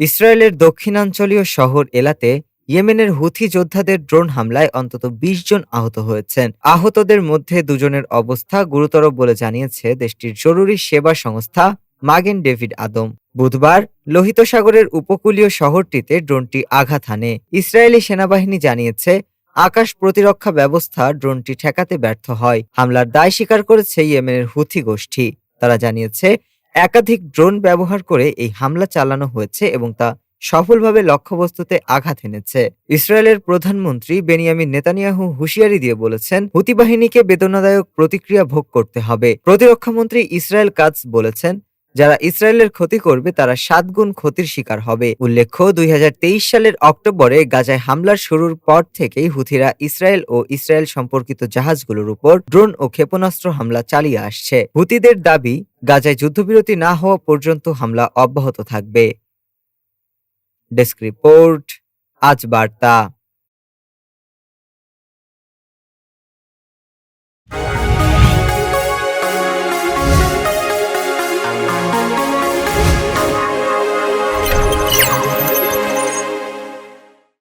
ইসরায়েলের দক্ষিণাঞ্চলীয় শহর এলাতে ইয়েমেনের হুথি যোদ্ধাদের ড্রোন হামলায় অন্তত ২০ জন আহত হয়েছেন। আহতদের মধ্যে দুজনের অবস্থা গুরুতর বলে জানিয়েছে দেশটির জরুরি সেবা সংস্থা মাগেন ডেভিড আদম। বুধবার লোহিত সাগরের উপকূলীয় শহরটিতে ড্রোনটি আঘাত হানে। ইসরায়েলি সেনাবাহিনী জানিয়েছে, আকাশ প্রতিরক্ষা ব্যবস্থা ড্রোনটি ঠেকাতে ব্যর্থ হয়। হামলার দায় স্বীকার করেছে ইয়েমেনের হুথি গোষ্ঠী। তারা জানিয়েছে একাধিক ড্রোন ব্যবহার করে এই হামলা চালানো হয়েছে এবং তা সফলভাবে লক্ষ্যবস্তুতে আঘাত এনেছে। ইসরায়েলের প্রধানমন্ত্রী বেনিয়ামিন নেতানিয়াহু হুঁশিয়ারি দিয়ে বলেছেন হুতি বাহিনীকে বেদনাদায়ক প্রতিক্রিয়া ভোগ করতে হবে। প্রতিরক্ষামন্ত্রী ইসরায়েল কাজ বলেছেন যারা ইসরায়েলের ক্ষতি করবে, তারা সাত গুণ ক্ষতির শিকার হবে। উল্লেখ্য, দুই হাজার তেইশ সালের অক্টোবরে গাজায় হামলার শুরুর পর থেকেই হুথিরা ইসরায়েল ও ইসরায়েল সম্পর্কিত জাহাজগুলোর উপর ড্রোন ও ক্ষেপণাস্ত্র হামলা চালিয়ে আসছে। হুতিদের দাবি, গাজায় যুদ্ধবিরতি না হওয়া পর্যন্ত হামলা অব্যাহত থাকবে। ডেস্ক রিপোর্ট, আজ বার্তা।